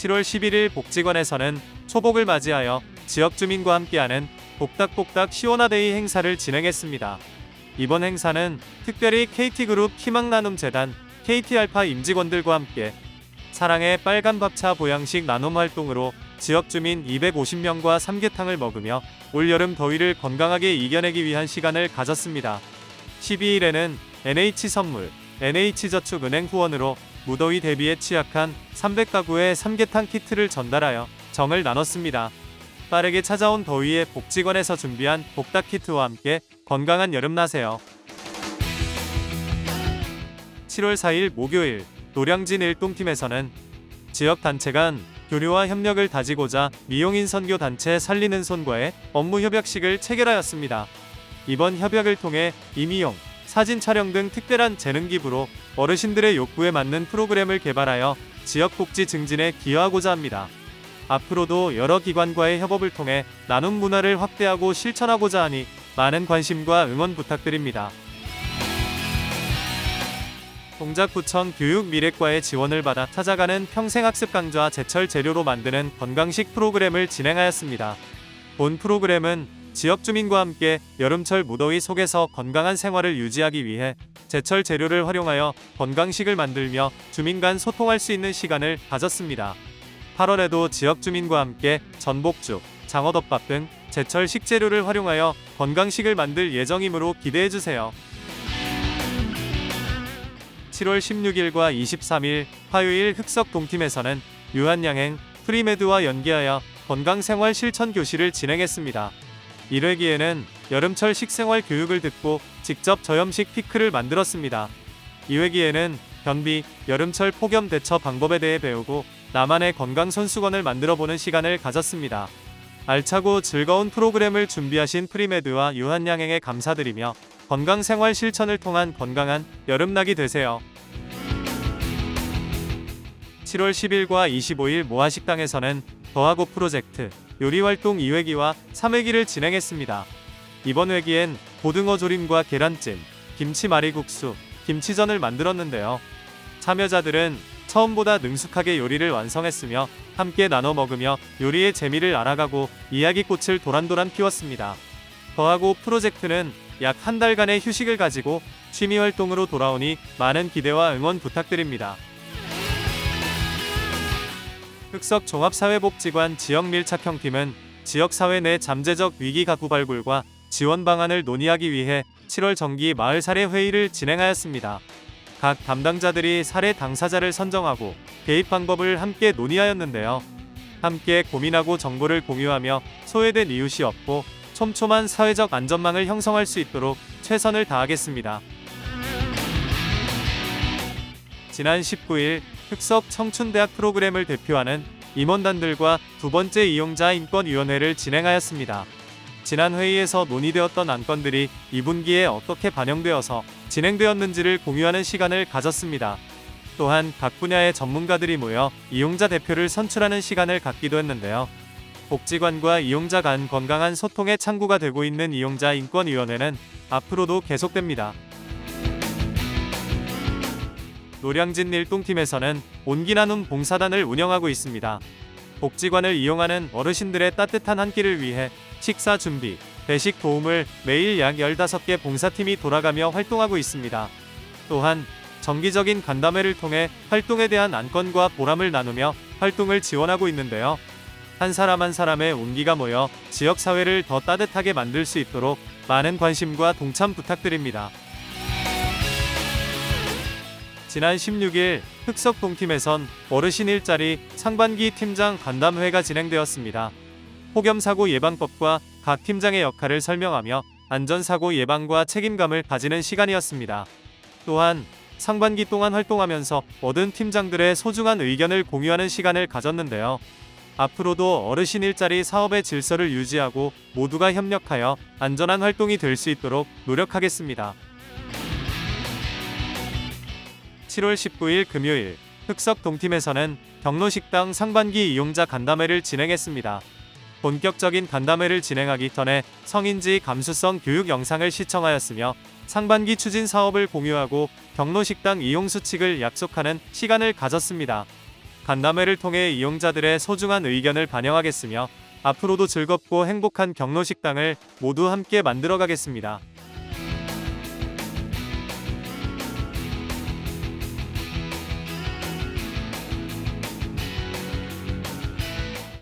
7월 11일 복지관에서는 초복을 맞이하여 지역 주민과 함께하는 복닥복닥 시원하데이 행사를 진행했습니다. 이번 행사는 특별히 KT그룹 희망나눔재단 KT알파 임직원들과 함께 사랑의 빨간 밥차 보양식 나눔 활동으로 지역 주민 250명과 삼계탕을 먹으며 올여름 더위를 건강하게 이겨내기 위한 시간을 가졌습니다. 12일에는 NH선물, NH저축은행 후원으로 무더위 대비에 취약한 300가구의 삼계탕 키트를 전달하여 정을 나눴습니다. 빠르게 찾아온 더위에 복지관에서 준비한 복닥 키트와 함께 건강한 여름 나세요. 7월 4일 목요일 노량진 일동팀에서는 지역 단체 간 교류와 협력을 다지고자 미용인 선교 단체 살리는 손과의 업무 협약식을 체결하였습니다. 이번 협약을 통해 임의용, 사진 촬영 등 특별한 재능 기부로 어르신들의 욕구에 맞는 프로그램을 개발하여 지역 복지 증진에 기여하고자 합니다. 앞으로도 여러 기관과의 협업을 통해 나눔 문화를 확대하고 실천하고자 하니 많은 관심과 응원 부탁드립니다. 동작구청 교육미래과의 지원을 받아 찾아가는 평생학습 강좌 제철 재료로 만드는 건강식 프로그램을 진행하였습니다. 본 프로그램은 지역 주민과 함께 여름철 무더위 속에서 건강한 생활을 유지하기 위해 제철 재료를 활용하여 건강식을 만들며 주민 간 소통할 수 있는 시간을 가졌습니다. 8월에도 지역 주민과 함께 전복죽, 장어덮밥 등 제철 식재료를 활용하여 건강식을 만들 예정이므로 기대해 주세요. 7월 16일과 23일 화요일 흑석 동팀에서는 유한양행 프리메드와 연계하여 건강생활 실천 교실을 진행했습니다. 1회기에는 여름철 식생활 교육을 듣고 직접 저염식 피크를 만들었습니다. 2회기에는 변비, 여름철 폭염 대처 방법에 대해 배우고 나만의 건강 손수건을 만들어 보는 시간을 가졌습니다. 알차고 즐거운 프로그램을 준비하신 프리메드와 유한양행에 감사드리며 건강 생활 실천을 통한 건강한 여름나기 되세요. 7월 10일과 25일 모아식당에서는 더하고 프로젝트 요리 활동 2회기와 3회기를 진행했습니다. 이번 회기엔 고등어 조림과 계란찜, 김치 마리국수, 김치전을 만들었는데요. 참여자들은 처음보다 능숙하게 요리를 완성했으며 함께 나눠 먹으며 요리의 재미를 알아가고 이야기꽃을 도란도란 피웠습니다. 더하고 프로젝트는 약 한 달간의 휴식을 가지고 취미 활동으로 돌아오니 많은 기대와 응원 부탁드립니다. 흑석 종합사회복지관 지역 밀착 형팀은 지역사회 내 잠재적 위기 가구 발굴과 지원 방안을 논의하기 위해 7월 정기 마을 사례 회의를 진행하였습니다. 각 담당자들이 사례 당사자를 선정하고 개입 방법을 함께 논의하였는데요. 함께 고민하고 정보를 공유하며 소외된 이웃이 없고 촘촘한 사회적 안전망을 형성할 수 있도록 최선을 다하겠습니다. 지난 19일 흑석 청춘대학 프로그램을 대표하는 임원단들과 두 번째 이용자 인권위원회를 진행하였습니다. 지난 회의에서 논의되었던 안건들이 2분기에 어떻게 반영되어서 진행되었는지를 공유하는 시간을 가졌습니다. 또한 각 분야의 전문가들이 모여 이용자 대표를 선출하는 시간을 갖기도 했는데요. 복지관과 이용자 간 건강한 소통의 창구가 되고 있는 이용자 인권위원회는 앞으로도 계속됩니다. 노량진 일동팀에서는 온기 나눔 봉사단을 운영하고 있습니다. 복지관을 이용하는 어르신들의 따뜻한 한 끼를 위해 식사 준비, 배식 도움을 매일 약 15개 봉사팀이 돌아가며 활동하고 있습니다. 또한 정기적인 간담회를 통해 활동에 대한 안건과 보람을 나누며 활동을 지원하고 있는데요. 한 사람 한 사람의 온기가 모여 지역 사회를 더 따뜻하게 만들 수 있도록 많은 관심과 동참 부탁드립니다. 지난 16일 흑석 동팀에선 어르신 일자리 상반기 팀장 간담회가 진행되었습니다. 폭염사고 예방법과 각 팀장의 역할을 설명하며 안전사고 예방과 책임감을 가지는 시간이었습니다. 또한 상반기 동안 활동하면서 얻은 팀장들의 소중한 의견을 공유하는 시간을 가졌는데요. 앞으로도 어르신 일자리 사업의 질서를 유지하고 모두가 협력하여 안전한 활동이 될 수 있도록 노력하겠습니다. 7월 19일 금요일 흑석 동팀에서는 경로식당 상반기 이용자 간담회를 진행했습니다. 본격적인 간담회를 진행하기 전에 성인지 감수성 교육 영상을 시청하였으며 상반기 추진 사업을 공유하고 경로식당 이용 수칙을 약속하는 시간을 가졌습니다. 간담회를 통해 이용자들의 소중한 의견을 반영하겠으며 앞으로도 즐겁고 행복한 경로식당을 모두 함께 만들어가겠습니다.